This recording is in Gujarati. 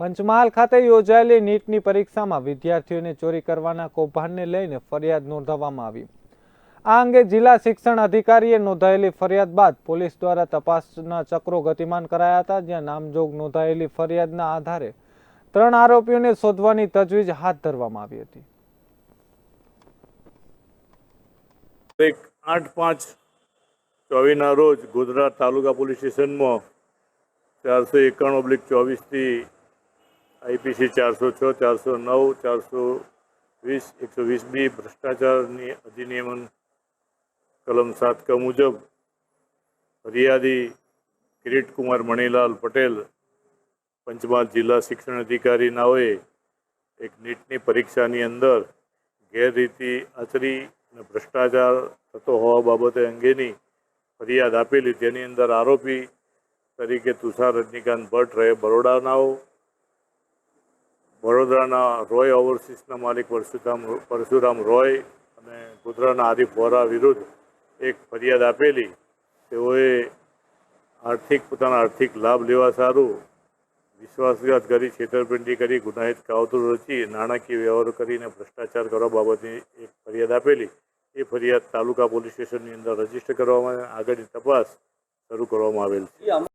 પંચમહાલ ખાતે યોજાયેલી નીટની પરીક્ષામાં વિદ્યાર્થીઓને ચોરી કરવાના કૌભાંડને લઈને ફરિયાદ નોંધાવવામાં આવી. આ અંગે જિલ્લા શિક્ષણ અધિકારીએ નોંધાયેલી ફરિયાદ બાદ પોલીસ દ્વારા તપાસના ચક્રો ગતિમાન કરાયા હતા, જ્યાં નામજોગ નોંધાયેલી ફરિયાદના આધારે ત્રણ આરોપીઓને શોધવાની તજવીજ હાથ ધરવામાં આવી હતી. એક આઠ પાંચ ચોવીના રોજ ગોધરા તાલુકા પોલીસ સ્ટેશનમાં ચારસો એકાણું ઓબ્લિક ચોવીસથી આઈપીસી ચારસો છ, ચારસો નવ, ચારસો વીસ, એકસો વીસ બી ભ્રષ્ટાચારની અધિનિયમન કલમ સાત ક મુજબ ફરિયાદી કિરીટકુમાર મણીલાલ પટેલ પંચમહાલ જિલ્લા શિક્ષણ અધિકારી નાઓએ એક નીટની પરીક્ષાની અંદર ગેરરીતિ આચરી અને ભ્રષ્ટાચાર થતો હોવા બાબતે અંગેની ફરિયાદ આપેલી. તેની અંદર આરોપી તરીકે તુષાર રજનીકાંત ભટ્ટ રહે બરોડાનાઓ વડોદરાના રોય ઓવરસીસના માલિક પરશુરામ પરશુરામ રોય અને ગોધરાના આરિફ વોરા વિરુદ્ધ એક ફરિયાદ આપેલી. તેઓએ આર્થિક, પોતાના આર્થિક લાભ લેવા સારું, વિશ્વાસઘાત કરી છેતરપિંડી કરી, ગુનાહિત કાવતરું રચી, નાણાકીય વ્યવહારો કરીને ભ્રષ્ટાચાર કરવા બાબતની એક ફરિયાદ આપેલી. એ ફરિયાદ તાલુકા પોલીસ સ્ટેશનની અંદર રજિસ્ટર કરવામાં આગળની તપાસ શરૂ કરવામાં આવેલ છે.